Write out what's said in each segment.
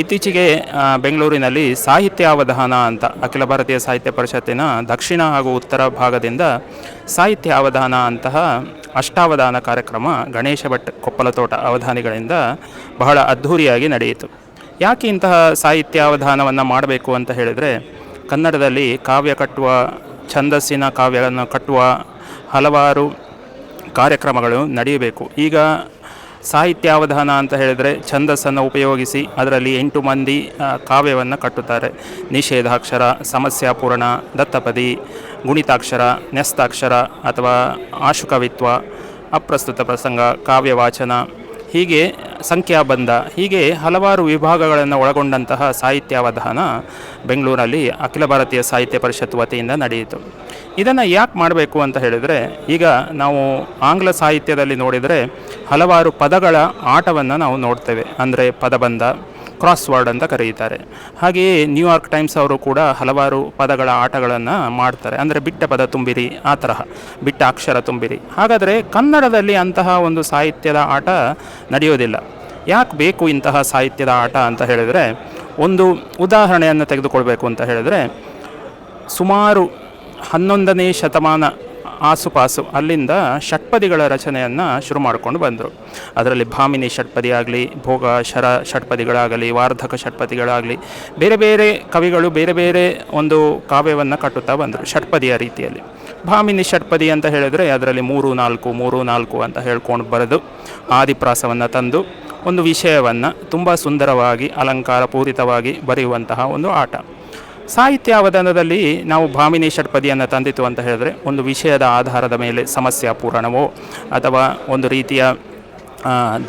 ಇತ್ತೀಚೆಗೆ ಬೆಂಗಳೂರಿನಲ್ಲಿ ಸಾಹಿತ್ಯ ಅವಧಾನ ಅಂತ ಅಖಿಲ ಭಾರತೀಯ ಸಾಹಿತ್ಯ ಪರಿಷತ್ತಿನ ದಕ್ಷಿಣ ಹಾಗೂ ಉತ್ತರ ಭಾಗದಿಂದ ಸಾಹಿತ್ಯ ಅವಧಾನ ಅಂತಹ ಅಷ್ಟಾವಧಾನ ಕಾರ್ಯಕ್ರಮ ಗಣೇಶ ಭಟ್ ಕೊಪ್ಪಲತೋಟ ಅವಧಾನಿಗಳಿಂದ ಬಹಳ ಅದ್ಧೂರಿಯಾಗಿ ನಡೆಯಿತು. ಯಾಕೆ ಇಂತಹ ಸಾಹಿತ್ಯ ಅವಧಾನವನ್ನು ಮಾಡಬೇಕು ಅಂತ ಹೇಳಿದರೆ, ಕನ್ನಡದಲ್ಲಿ ಕಾವ್ಯ ಕಟ್ಟುವ, ಛಂದಸ್ಸಿನ ಕಾವ್ಯವನ್ನು ಕಟ್ಟುವ ಹಲವಾರು ಕಾರ್ಯಕ್ರಮಗಳು ನಡೆಯಬೇಕು. ಈಗ ಸಾಹಿತ್ಯ ಅವಧಾನ ಅಂತ ಹೇಳಿದರೆ ಛಂದಸ್ಸನ್ನು ಉಪಯೋಗಿಸಿ ಅದರಲ್ಲಿ ಎಂಟು ಮಂದಿ ಕಾವ್ಯವನ್ನು ಕಟ್ಟುತ್ತಾರೆ. ನಿಷೇಧಾಕ್ಷರ, ಸಮಸ್ಯಾಪೂರ್ಣ, ದತ್ತಪದಿ, ಗುಣಿತಾಕ್ಷರ, ನ್ಯಸ್ತಾಕ್ಷರ ಅಥವಾ ಆಶುಕವಿತ್ವ, ಅಪ್ರಸ್ತುತ ಪ್ರಸಂಗ, ಕಾವ್ಯವಾಚನ ಹೀಗೆ ಸಂಖ್ಯಾಬಂಧ ಹೀಗೆ ಹಲವಾರು ವಿಭಾಗಗಳನ್ನು ಒಳಗೊಂಡಂತಹ ಸಾಹಿತ್ಯಾವಧಾನ ಬೆಂಗಳೂರಲ್ಲಿ ಅಖಿಲ ಭಾರತೀಯ ಸಾಹಿತ್ಯ ಪರಿಷತ್ ವತಿಯಿಂದ ನಡೆಯಿತು. ಇದನ್ನು ಯಾಕೆ ಮಾಡಬೇಕು ಅಂತ ಹೇಳಿದರೆ, ಈಗ ನಾವು ಆಂಗ್ಲ ಸಾಹಿತ್ಯದಲ್ಲಿ ನೋಡಿದರೆ ಹಲವಾರು ಪದಗಳ ಆಟವನ್ನು ನಾವು ನೋಡ್ತೇವೆ. ಅಂದರೆ ಪದಬಂಧ ಕ್ರಾಸ್ ವರ್ಡ್ ಅಂತ ಕರೆಯುತ್ತಾರೆ ಹಾಗೆಯೇ ನ್ಯೂಯಾರ್ಕ್ ಟೈಮ್ಸ್ ಅವರು ಕೂಡ ಹಲವಾರು ಪದಗಳ ಆಟಗಳನ್ನು ಮಾಡ್ತಾರೆ. ಅಂದರೆ ಬಿಟ್ಟ ಪದ ತುಂಬಿರಿ, ಆ ತರಹ. ಬಿಟ್ಟ ಅಕ್ಷರ ತುಂಬಿರಿ. ಹಾಗಾದರೆ ಕನ್ನಡದಲ್ಲಿ ಅಂತಹ ಒಂದು ಸಾಹಿತ್ಯದ ಆಟ ನಡೆಯೋದಿಲ್ಲ. ಯಾಕೆ ಬೇಕು ಇಂತಹ ಸಾಹಿತ್ಯದ ಆಟ ಅಂತ ಹೇಳಿದರೆ, ಒಂದು ಉದಾಹರಣೆಯನ್ನು ತೆಗೆದುಕೊಳ್ಬೇಕು ಅಂತ ಹೇಳಿದರೆ, ಸುಮಾರು ಹನ್ನೊಂದನೇ ಶತಮಾನ ಆಸುಪಾಸು, ಅಲ್ಲಿಂದ ಷಟ್ಪದಿಗಳ ರಚನೆಯನ್ನು ಶುರು ಮಾಡಿಕೊಂಡು ಬಂದರು. ಅದರಲ್ಲಿ ಭಾಮಿನಿ ಷಟ್ಪದಿ ಆಗಲಿ ಭೋಗ ಶರ ಷಟ್ಪದಿಗಳಾಗಲಿ, ವಾರ್ಧಕ ಷಟ್ಪದಿಗಳಾಗಲಿ, ಬೇರೆ ಬೇರೆ ಕವಿಗಳು ಬೇರೆ ಬೇರೆ ಒಂದು ಕಾವ್ಯವನ್ನು ಕಟ್ಟುತ್ತಾ ಬಂದರು ಷಟ್ಪದಿಯ ರೀತಿಯಲ್ಲಿ. ಭಾಮಿನಿ ಷಟ್ಪದಿ ಅಂತ ಹೇಳಿದರೆ ಅದರಲ್ಲಿ ಮೂರು ನಾಲ್ಕು ಮೂರು ನಾಲ್ಕು ಅಂತ ಹೇಳ್ಕೊಂಡು ಬರೆದು ಆದಿಪ್ರಾಸವನ್ನು ತಂದು ಒಂದು ವಿಷಯವನ್ನು ತುಂಬ ಸುಂದರವಾಗಿ, ಅಲಂಕಾರ ಪೂರಿತವಾಗಿ ಬರೆಯುವಂತಹ ಒಂದು ಆಟ. ಸಾಹಿತ್ಯ ಅವಧಾನದಲ್ಲಿ ನಾವು ಭಾಮಿನಿ ಷಟ್ಪದಿಯನ್ನು ತಂದಿತು ಅಂತ ಹೇಳಿದ್ರೆ ಒಂದು ವಿಷಯದ ಆಧಾರದ ಮೇಲೆ ಸಮಸ್ಯೆ ಪೂರಣವೋ ಅಥವಾ ಒಂದು ರೀತಿಯ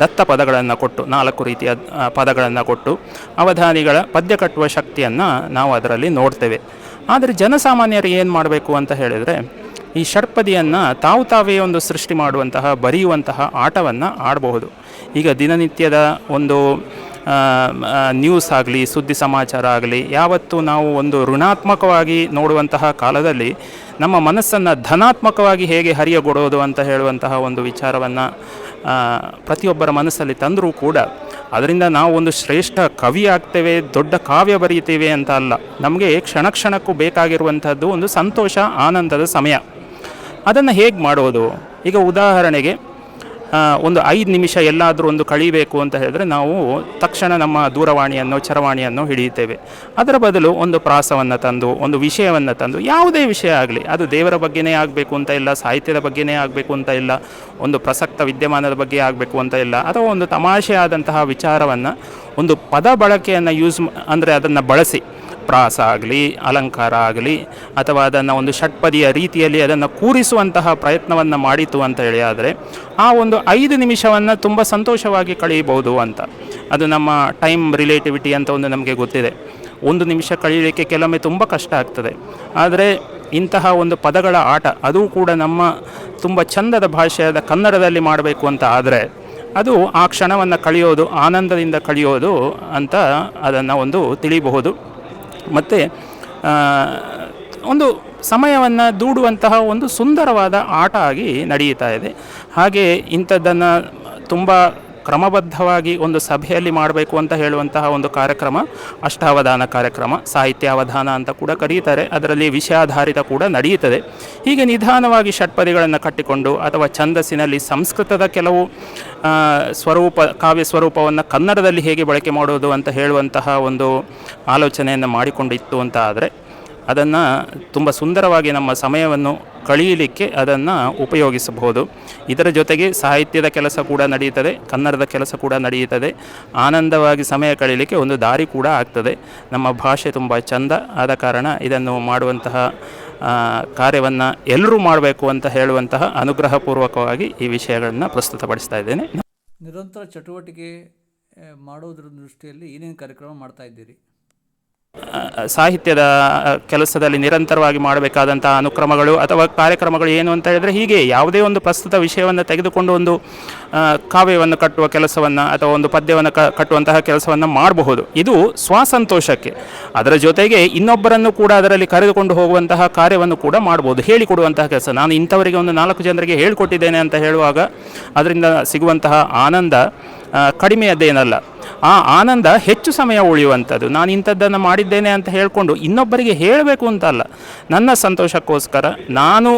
ದತ್ತ ಪದಗಳನ್ನು ಕೊಟ್ಟು, ನಾಲ್ಕು ರೀತಿಯ ಪದಗಳನ್ನು ಕೊಟ್ಟು ಅವಧಾನಿಗಳ ಪದ್ಯ ಕಟ್ಟುವ ಶಕ್ತಿಯನ್ನು ನಾವು ಅದರಲ್ಲಿ ನೋಡ್ತೇವೆ. ಆದರೆ ಜನಸಾಮಾನ್ಯರು ಏನು ಮಾಡಬೇಕು ಅಂತ ಹೇಳಿದರೆ ಈ ಷಟ್ಪದಿಯನ್ನು ತಾವು ತಾವೇ ಒಂದು ಸೃಷ್ಟಿ ಮಾಡುವಂತಹ, ಬರೆಯುವಂತಹ ಆಟವನ್ನು ಆಡಬಹುದು. ಈಗ ದಿನನಿತ್ಯದ ಒಂದು ನ್ಯೂಸ್ ಆಗಲಿ, ಸುದ್ದಿ ಸಮಾಚಾರ ಆಗಲಿ, ಯಾವತ್ತು ನಾವು ಒಂದು ಋಣಾತ್ಮಕವಾಗಿ ನೋಡುವಂತಹ ಕಾಲದಲ್ಲಿ ನಮ್ಮ ಮನಸ್ಸನ್ನು ಧನಾತ್ಮಕವಾಗಿ ಹೇಗೆ ಹರಿಯಗೊಡೋದು ಅಂತ ಹೇಳುವಂತಹ ಒಂದು ವಿಚಾರವನ್ನು ಪ್ರತಿಯೊಬ್ಬರ ಮನಸ್ಸಲ್ಲಿ ತಂದರೂ ಕೂಡ ಅದರಿಂದ ನಾವು ಒಂದು ಶ್ರೇಷ್ಠ ಕವಿ ಆಗ್ತೇವೆ, ದೊಡ್ಡ ಕಾವ್ಯ ಬರೀತೇವೆ ಅಂತ ಅಲ್ಲ. ನಮಗೆ ಕ್ಷಣ ಕ್ಷಣಕ್ಕೂ ಬೇಕಾಗಿರುವಂಥದ್ದು ಒಂದು ಸಂತೋಷ, ಆನಂದದ ಸಮಯ. ಅದನ್ನು ಹೇಗೆ ಮಾಡೋದು? ಈಗ ಉದಾಹರಣೆಗೆ ಒಂದು ಐದು ನಿಮಿಷ ಎಲ್ಲಾದರೂ ಒಂದು ಕಳಿಬೇಕು ಅಂತ ಹೇಳಿದ್ರೆ ನಾವು ತಕ್ಷಣ ನಮ್ಮ ದೂರವಾಣಿಯನ್ನು, ಚರವಾಣಿಯನ್ನು ಹಿಡಿಯುತ್ತೇವೆ. ಅದರ ಬದಲು ಒಂದು ಪ್ರಾಸವನ್ನು ತಂದು, ಒಂದು ವಿಷಯವನ್ನು ತಂದು, ಯಾವುದೇ ವಿಷಯ ಆಗಲಿ, ಅದು ದೇವರ ಬಗ್ಗೆನೇ ಆಗಬೇಕು ಅಂತ ಇಲ್ಲ, ಸಾಹಿತ್ಯದ ಬಗ್ಗೆನೇ ಆಗಬೇಕು ಅಂತ ಇಲ್ಲ, ಒಂದು ಪ್ರಸಕ್ತ ವಿದ್ಯಮಾನದ ಬಗ್ಗೆ ಆಗಬೇಕು ಅಂತ ಇಲ್ಲ, ಅಥವಾ ಒಂದು ತಮಾಷೆ ಆದಂತಹ ವಿಚಾರವನ್ನು ಒಂದು ಪದ ಬಳಕೆಯನ್ನು ಯೂಸ್ ಅಂದರೆ ಅದನ್ನು ಬಳಸಿ ಪ್ರಾಸ ಆಗಲಿ, ಅಲಂಕಾರ ಆಗಲಿ, ಅಥವಾ ಅದನ್ನು ಒಂದು ಷಟ್ಪದಿಯ ರೀತಿಯಲ್ಲಿ ಅದನ್ನು ಕೂರಿಸುವಂತಹ ಪ್ರಯತ್ನವನ್ನು ಮಾಡಿತು ಅಂತ ಹೇಳಿ ಆದರೆ, ಆ ಒಂದು ಐದು ನಿಮಿಷವನ್ನು ತುಂಬ ಸಂತೋಷವಾಗಿ ಕಳೆಯಬಹುದು ಅಂತ. ಅದು ನಮ್ಮ ಟೈಮ್ ರಿಲೇಟಿವಿಟಿ ಅಂತ ಒಂದು ನಮಗೆ ಗೊತ್ತಿದೆ. ಒಂದು ನಿಮಿಷ ಕಳೆಯಲಿಕ್ಕೆ ಕೆಲವೊಮ್ಮೆ ತುಂಬ ಕಷ್ಟ ಆಗ್ತದೆ. ಆದರೆ ಇಂತಹ ಒಂದು ಪದಗಳ ಆಟ, ಅದು ಕೂಡ ನಮ್ಮ ತುಂಬ ಚಂದದ ಭಾಷೆಯಾದ ಕನ್ನಡದಲ್ಲಿ ಮಾಡಬೇಕು ಅಂತ ಆದರೆ, ಅದು ಆ ಕ್ಷಣವನ್ನು ಕಳೆಯೋದು, ಆನಂದದಿಂದ ಕಳೆಯೋದು ಅಂತ ಅದನ್ನು ಒಂದು ತಿಳಿಯಬಹುದು ಮತ್ತು ಒಂದು ಸಮಯವನ್ನು ದೂಡುವಂತಹ ಒಂದು ಸುಂದರವಾದ ಆಟ ಆಗಿ ನಡೆಯುತ್ತಾ ಇದೆ. ಹಾಗೆ ಇಂಥದ್ದನ್ನು ತುಂಬ ಕ್ರಮಬದ್ಧವಾಗಿ ಒಂದು ಸಭೆಯಲ್ಲಿ ಮಾಡಬೇಕು ಅಂತ ಹೇಳುವಂತಹ ಒಂದು ಕಾರ್ಯಕ್ರಮ, ಅಷ್ಟಾವಧಾನ ಕಾರ್ಯಕ್ರಮ ಸಾಹಿತ್ಯ ಅವಧಾನ ಅಂತ ಕೂಡ ಕರೆಯುತ್ತಾರೆ ಅದರಲ್ಲಿ ವಿಷಯಾಧಾರಿತ ಕೂಡ ನಡೆಯುತ್ತದೆ. ಹೀಗೆ ನಿಧಾನವಾಗಿ ಷಟ್ಪದಿಗಳನ್ನು ಕಟ್ಟಿಕೊಂಡು ಅಥವಾ ಛಂದಸ್ಸಿನಲ್ಲಿ ಸಂಸ್ಕೃತದ ಕೆಲವು ಸ್ವರೂಪ, ಕಾವ್ಯ ಸ್ವರೂಪವನ್ನು ಕನ್ನಡದಲ್ಲಿ ಹೇಗೆ ಬಳಕೆ ಮಾಡೋದು ಅಂತ ಹೇಳುವಂತಹ ಒಂದು ಆಲೋಚನೆಯನ್ನು ಮಾಡಿಕೊಂಡಿತ್ತು ಅಂತ ಆದರೆ ಅದನ್ನು ತುಂಬ ಸುಂದರವಾಗಿ ನಮ್ಮ ಸಮಯವನ್ನು ಕಳೆಯಲಿಕ್ಕೆ ಅದನ್ನು ಉಪಯೋಗಿಸಬಹುದು. ಇದರ ಜೊತೆಗೆ ಸಾಹಿತ್ಯದ ಕೆಲಸ ಕೂಡ ನಡೆಯುತ್ತದೆ, ಕನ್ನಡದ ಕೆಲಸ ಕೂಡ ನಡೆಯುತ್ತದೆ. ಆನಂದವಾಗಿ ಸಮಯ ಕಳೆಯಲಿಕ್ಕೆ ಒಂದು ದಾರಿ ಕೂಡ ಆಗ್ತದೆ. ನಮ್ಮ ಭಾಷೆ ತುಂಬ ಚಂದ ಆದ ಕಾರಣ ಇದನ್ನು ಮಾಡುವಂತಹ ಕಾರ್ಯವನ್ನು ಎಲ್ಲರೂ ಮಾಡಬೇಕು ಅಂತ ಹೇಳುವಂತಹ ಅನುಗ್ರಹಪೂರ್ವಕವಾಗಿ ಈ ವಿಷಯಗಳನ್ನು ಪ್ರಸ್ತುತಪಡಿಸ್ತಾ ಇದ್ದೇನೆ. ನಿರಂತರ ಚಟುವಟಿಕೆ ಮಾಡೋದ್ರ ದೃಷ್ಟಿಯಲ್ಲಿ ಏನೇನು ಕಾರ್ಯಕ್ರಮ ಮಾಡ್ತಾ ಇದ್ದೀರಿ? ಸಾಹಿತ್ಯದ ಕೆಲಸದಲ್ಲಿ ನಿರಂತರವಾಗಿ ಮಾಡಬೇಕಾದಂಥ ಅನುಕ್ರಮಗಳು ಅಥವಾ ಕಾರ್ಯಕ್ರಮಗಳು ಏನು ಅಂತ ಹೇಳಿದ್ರೆ ಹೀಗೆ ಯಾವುದೇ ಒಂದು ಪ್ರಸ್ತುತ ವಿಷಯವನ್ನು ತೆಗೆದುಕೊಂಡು ಒಂದು ಕಾವ್ಯವನ್ನು ಕಟ್ಟುವ ಕೆಲಸವನ್ನು ಅಥವಾ ಒಂದು ಪದ್ಯವನ್ನು ಕ, ಕಟ್ಟುವಂತಹ ಕೆಲಸವನ್ನು ಮಾಡಬಹುದು. ಇದು ಸ್ವಸಂತೋಷಕ್ಕೆ. ಅದರ ಜೊತೆಗೆ ಇನ್ನೊಬ್ಬರನ್ನು ಕೂಡ ಅದರಲ್ಲಿ ಕರೆದುಕೊಂಡು ಹೋಗುವಂತಹ ಕಾರ್ಯವನ್ನು ಕೂಡ ಮಾಡ್ಬೋದು ಹೇಳಿಕೊಡುವಂತಹ ಕೆಲಸ. ನಾನು ಇಂಥವರಿಗೆ ಒಂದು ನಾಲ್ಕು ಜನರಿಗೆ ಹೇಳಿಕೊಟ್ಟಿದ್ದೇನೆ ಅಂತ ಹೇಳುವಾಗ ಅದರಿಂದ ಸಿಗುವಂತಹ ಆನಂದ ಕಡಿಮೆಯದ್ದೇನಲ್ಲ ಆ ಆನಂದ ಹೆಚ್ಚು ಸಮಯ ಉಳಿಯುವಂಥದ್ದು. ನಾನು ಇಂಥದ್ದನ್ನು ಮಾಡಿದ್ದೇನೆ ಅಂತ ಹೇಳಿಕೊಂಡು ಇನ್ನೊಬ್ಬರಿಗೆ ಹೇಳಬೇಕು ಅಂತಲ್ಲ. ನನ್ನ ಸಂತೋಷಕ್ಕೋಸ್ಕರ ನಾನು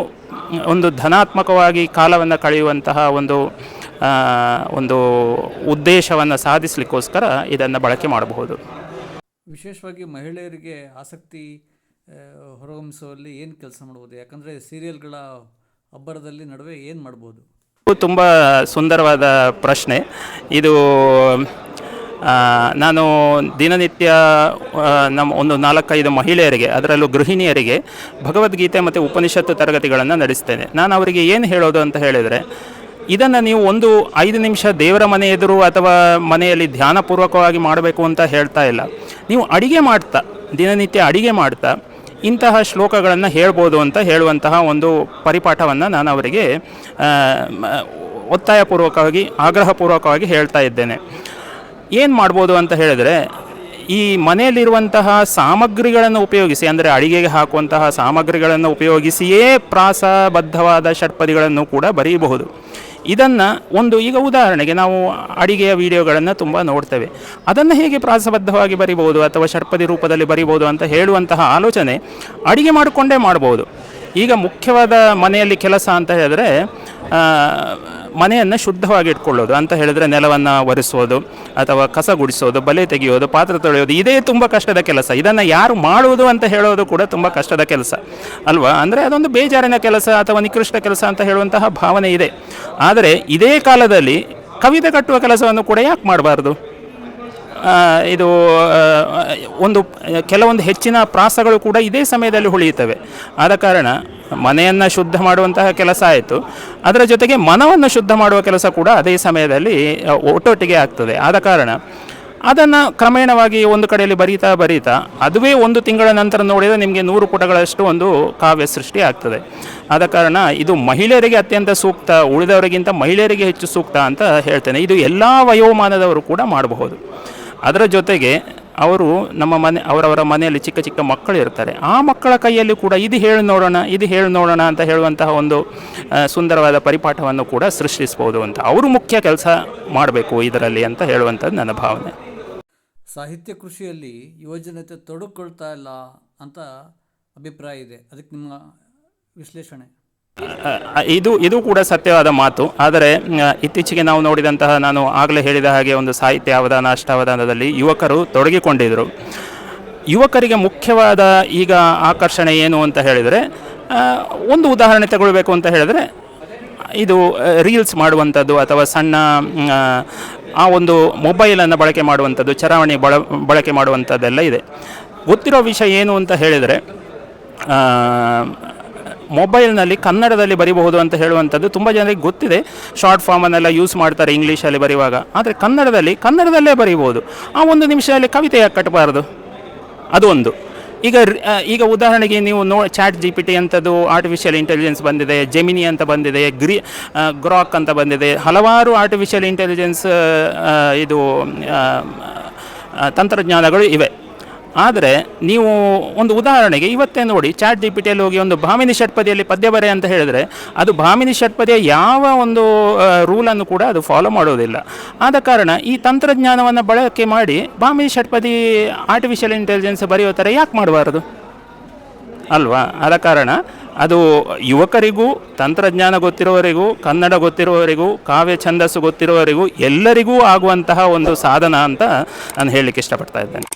ಒಂದು ಧನಾತ್ಮಕವಾಗಿ ಕಾಲವನ್ನು ಕಳೆಯುವಂತಹ ಒಂದು ಒಂದು ಉದ್ದೇಶವನ್ನು ಸಾಧಿಸಲಿಕ್ಕೋಸ್ಕರ ಇದನ್ನು ಬಳಕೆ ಮಾಡಬಹುದು. ವಿಶೇಷವಾಗಿ ಮಹಿಳೆಯರಿಗೆ ಆಸಕ್ತಿ ಹೊರಹೊಮ್ಮಿಸುವಲ್ಲಿ ಏನು ಕೆಲಸ ಮಾಡ್ಬೋದು? ಯಾಕಂದರೆ ಸೀರಿಯಲ್ಗಳ ಅಬ್ಬರದಲ್ಲಿ ನಡುವೆ ಏನು ಮಾಡ್ಬೋದು? ತುಂಬ ಸುಂದರವಾದ ಪ್ರಶ್ನೆ. ಇದು ನಾನು ದಿನನಿತ್ಯ ನಮ್ಮ ಒಂದು ನಾಲ್ಕೈದು ಮಹಿಳೆಯರಿಗೆ, ಅದರಲ್ಲೂ ಗೃಹಿಣಿಯರಿಗೆ ಭಗವದ್ಗೀತೆ ಮತ್ತು ಉಪನಿಷತ್ತು ತರಗತಿಗಳನ್ನು ನಡೆಸ್ತೇನೆ. ನಾನು ಅವರಿಗೆ ಏನು ಹೇಳೋದು ಅಂತ ಹೇಳಿದರೆ, ಇದನ್ನು ನೀವು ಒಂದು ಐದು ನಿಮಿಷ ದೇವರ ಮನೆ ಎದುರು ಅಥವಾ ಮನೆಯಲ್ಲಿ ಧ್ಯಾನಪೂರ್ವಕವಾಗಿ ಮಾಡಬೇಕು ಅಂತ ಹೇಳ್ತಾ ಇಲ್ಲ. ನೀವು ಅಡಿಗೆ ಮಾಡ್ತಾ, ದಿನನಿತ್ಯ ಅಡಿಗೆ ಮಾಡ್ತಾ ಇಂತಹ ಶ್ಲೋಕಗಳನ್ನು ಹೇಳ್ಬೋದು ಅಂತ ಹೇಳುವಂತಹ ಒಂದು ಪರಿಪಾಠವನ್ನು ನಾನು ಅವರಿಗೆ ಒತ್ತಾಯಪೂರ್ವಕವಾಗಿ, ಆಗ್ರಹಪೂರ್ವಕವಾಗಿ ಹೇಳ್ತಾ ಇದ್ದೇನೆ. ಏನು ಮಾಡ್ಬೋದು ಅಂತ ಹೇಳಿದರೆ, ಈ ಮನೆಯಲ್ಲಿರುವಂತಹ ಸಾಮಗ್ರಿಗಳನ್ನು ಉಪಯೋಗಿಸಿ, ಅಂದರೆ ಅಡಿಗೆಗೆ ಹಾಕುವಂತಹ ಸಾಮಗ್ರಿಗಳನ್ನು ಉಪಯೋಗಿಸಿಯೇ ಪ್ರಾಸಬದ್ಧವಾದ ಷಟ್ಪದಿಗಳನ್ನು ಕೂಡ ಬರೆಯಬಹುದು ಇದನ್ನು ಒಂದು ಈಗ ಉದಾಹರಣೆಗೆ ನಾವು ಅಡಿಗೆಯ ವಿಡಿಯೋಗಳನ್ನು ತುಂಬ ನೋಡ್ತೇವೆ. ಅದನ್ನು ಹೇಗೆ ಪ್ರಾಸಬದ್ಧವಾಗಿ ಬರಿಬೋದು ಅಥವಾ ಷಟ್ಪದಿ ರೂಪದಲ್ಲಿ ಬರಿಬೋದು ಅಂತ ಹೇಳುವಂತಹ ಆಲೋಚನೆ ಅಡಿಗೆ ಮಾಡಿಕೊಂಡೇ ಮಾಡ್ಬೋದು ಈಗ ಮುಖ್ಯವಾದ ಮನೆಯಲ್ಲಿ ಕೆಲಸ ಅಂತ ಹೇಳಿದ್ರೆ ಮನೆಯನ್ನು ಶುದ್ಧವಾಗಿ ಇಟ್ಕೊಳ್ಳೋದು ಅಂತ ಹೇಳಿದ್ರೆ ನೆಲವನ್ನು ಒರೆಸೋದು ಅಥವಾ ಕಸ ಗುಡಿಸೋದು, ಬಲೆ ತೆಗೆಯೋದು, ಪಾತ್ರೆ ತೊಳೆಯೋದು, ಇದೇ ತುಂಬ ಕಷ್ಟದ ಕೆಲಸ. ಇದನ್ನು ಯಾರು ಮಾಡುವುದು ಅಂತ ಹೇಳೋದು ಕೂಡ ತುಂಬ ಕಷ್ಟದ ಕೆಲಸ. ಅಲ್ವಾ? ಅಂದರೆ ಅದೊಂದು ಬೇಜಾರಿನ ಕೆಲಸ ಅಥವಾ ನಿಕೃಷ್ಟ ಕೆಲಸ ಅಂತ ಹೇಳುವಂತಹ ಭಾವನೆ ಇದೆ. ಆದರೆ ಇದೇ ಕಾಲದಲ್ಲಿ ಕವಿತೆ ಕಟ್ಟುವ ಕೆಲಸವನ್ನು ಕೂಡ ಯಾಕೆ ಮಾಡಬಾರ್ದು? ಇದು ಒಂದು, ಕೆಲವೊಂದು ಹೆಚ್ಚಿನ ಪ್ರಾಸಗಳು ಕೂಡ ಇದೇ ಸಮಯದಲ್ಲಿ ಉಳಿಯುತ್ತವೆ. ಆದ ಕಾರಣ ಮನೆಯನ್ನು ಶುದ್ಧ ಮಾಡುವಂತಹ ಕೆಲಸ ಆಯಿತು. ಅದರ ಜೊತೆಗೆ ಮನವನ್ನು ಶುದ್ಧ ಮಾಡುವ ಕೆಲಸ ಕೂಡ ಅದೇ ಸಮಯದಲ್ಲಿ ಒಟ್ಟೊಟ್ಟಿಗೆ ಆಗ್ತದೆ. ಆದ ಕಾರಣ ಅದನ್ನು ಕ್ರಮೇಣವಾಗಿ ಒಂದು ಕಡೆಯಲ್ಲಿ ಬರೀತಾ ಬರೀತಾ ಅದುವೇ ಒಂದು ತಿಂಗಳ ನಂತರ ನೋಡಿದರೆ ನಿಮಗೆ ನೂರು ಪುಟಗಳಷ್ಟು ಒಂದು ಕಾವ್ಯ ಸೃಷ್ಟಿ ಆಗ್ತದೆ. ಆದ ಕಾರಣ ಇದು ಮಹಿಳೆಯರಿಗೆ ಅತ್ಯಂತ ಸೂಕ್ತ, ಉಳಿದವರಿಗಿಂತ ಮಹಿಳೆಯರಿಗೆ ಹೆಚ್ಚು ಸೂಕ್ತ ಅಂತ ಹೇಳ್ತೇನೆ. ಇದು ಎಲ್ಲ ವಯೋಮಾನದವರು ಕೂಡ ಮಾಡಬಹುದು. ಅದರ ಜೊತೆಗೆ ಅವರು ನಮ್ಮ ಮನೆ, ಅವರವರ ಮನೆಯಲ್ಲಿ ಚಿಕ್ಕ ಚಿಕ್ಕ ಮಕ್ಕಳು ಇರ್ತಾರೆ. ಆ ಮಕ್ಕಳ ಕೈಯಲ್ಲಿ ಕೂಡ ಇದು ಹೇಳಿ ನೋಡೋಣ, ಇದು ಹೇಳಿ ನೋಡೋಣ ಅಂತ ಹೇಳುವಂತಹ ಒಂದು ಸುಂದರವಾದ ಪರಿಪಾಠವನ್ನು ಕೂಡ ಸೃಷ್ಟಿಸ್ಬೋದು ಅಂತ. ಅವರು ಮುಖ್ಯ ಕೆಲಸ ಮಾಡಬೇಕು ಇದರಲ್ಲಿ ಅಂತ ಹೇಳುವಂಥದ್ದು ನನ್ನ ಭಾವನೆ. ಸಾಹಿತ್ಯ ಕೃಷಿಯಲ್ಲಿ ಯುವಜನತೆ ತೊಡಕೊಳ್ತಾ ಇಲ್ಲ ಅಂತ ಅಭಿಪ್ರಾಯ ಇದೆ. ಅದಕ್ಕೆ ನಿಮ್ಮ ವಿಶ್ಲೇಷಣೆ. ಇದು ಇದು ಕೂಡ ಸತ್ಯವಾದ ಮಾತು. ಆದರೆ ಇತ್ತೀಚೆಗೆ ನಾವು ನೋಡಿದಂತಹ ನಾನು ಆಗಲೇ ಹೇಳಿದ ಹಾಗೆ ಒಂದು ಸಾಹಿತ್ಯ ಅವಧಾನ ಅಷ್ಟಾವಧಾನದಲ್ಲಿ ಯುವಕರು ತೊಡಗಿಕೊಂಡಿದ್ದರು ಯುವಕರಿಗೆ ಮುಖ್ಯವಾದ ಈಗ ಆಕರ್ಷಣೆ ಏನು ಅಂತ ಹೇಳಿದರೆ ಒಂದು ಉದಾಹರಣೆ ತಗೊಳ್ಬೇಕು ಅಂತ ಹೇಳಿದರೆ ಇದು ರೀಲ್ಸ್ ಮಾಡುವಂಥದ್ದು ಅಥವಾ ಸಣ್ಣ ಆ, ಒಂದು ಮೊಬೈಲನ್ನು ಬಳಕೆ ಮಾಡುವಂಥದ್ದು ಚರಾವಣಿ ಬಳ ಬಳಕೆ ಮಾಡುವಂಥದ್ದೆಲ್ಲ ಇದೆ. ಗೊತ್ತಿರೋ ವಿಷಯ ಏನು ಅಂತ ಹೇಳಿದರೆ ಮೊಬೈಲ್ನಲ್ಲಿ ಕನ್ನಡದಲ್ಲಿ ಬರಿಬಹುದು ಅಂತ ಹೇಳುವಂಥದ್ದು ತುಂಬ ಜನರಿಗೆ ಗೊತ್ತಿದೆ. ಶಾರ್ಟ್ ಫಾರ್ಮನ್ನೆಲ್ಲ ಯೂಸ್ ಮಾಡ್ತಾರೆ ಇಂಗ್ಲೀಷಲ್ಲಿ ಬರೆಯುವಾಗ. ಆದರೆ ಕನ್ನಡದಲ್ಲಿ, ಕನ್ನಡದಲ್ಲೇ ಬರೀಬೋದು ಆ ಒಂದು ನಿಮಿಷದಲ್ಲಿ ಕವಿತೆ ಯಾಕೆ ಕಟ್ಟಬಾರ್ದು ಅದು ಒಂದು. ಈಗ ಈಗ ಉದಾಹರಣೆಗೆ ನೀವು ನೋ ಚಾಟ್ ಜಿ ಪಿ ಟಿ ಅಂಥದ್ದು ಆರ್ಟಿಫಿಷಿಯಲ್ ಇಂಟೆಲಿಜೆನ್ಸ್ ಬಂದಿದೆ ಜೆಮಿನಿ ಅಂತ ಬಂದಿದೆ, ಗ್ರಿ ಗ್ರಾಕ್ ಅಂತ ಬಂದಿದೆ, ಹಲವಾರು ಆರ್ಟಿಫಿಷಿಯಲ್ ಇಂಟೆಲಿಜೆನ್ಸ್ ಇದು ತಂತ್ರಜ್ಞಾನಗಳು ಇವೆ. ಆದರೆ ನೀವು ಒಂದು ಉದಾಹರಣೆಗೆ ಇವತ್ತೇ ನೋಡಿ ಚಾಟ್ ಜಿ ಪಿ ಹೋಗಿ ಒಂದು ಭಾಮಿನಿ ಷಟ್ಪದಿಯಲ್ಲಿ ಪದ್ಯ ಬರೆ ಅಂತ ಹೇಳಿದರೆ ಅದು ಭಾಮಿನಿ ಷಟ್ಪದಿಯ ಯಾವ ಒಂದು ರೂಲನ್ನು ಕೂಡ ಅದು ಫಾಲೋ ಮಾಡೋದಿಲ್ಲ. ಆದ ಕಾರಣ ಈ ತಂತ್ರಜ್ಞಾನವನ್ನು ಬಳಕೆ ಮಾಡಿ ಭಾಮಿನಿ ಷಟ್ಪದಿ ಆರ್ಟಿಫಿಷಿಯಲ್ ಇಂಟೆಲಿಜೆನ್ಸ್ ಬರೆಯೋ ಥರ ಯಾಕೆ ಮಾಡಬಾರ್ದು? ಅಲ್ವಾ? ಆದ ಕಾರಣ ಅದು ಯುವಕರಿಗೂ, ತಂತ್ರಜ್ಞಾನ ಗೊತ್ತಿರೋವರಿಗೂ, ಕನ್ನಡ ಗೊತ್ತಿರೋವರಿಗೂ, ಕಾವ್ಯ ಛಂದಸ್ಸು ಗೊತ್ತಿರೋವರಿಗೂ ಎಲ್ಲರಿಗೂ ಆಗುವಂತಹ ಒಂದು ಸಾಧನ ಅಂತ ನಾನು ಹೇಳಲಿಕ್ಕೆ ಇಷ್ಟಪಡ್ತಾ ಇದ್ದೇನೆ.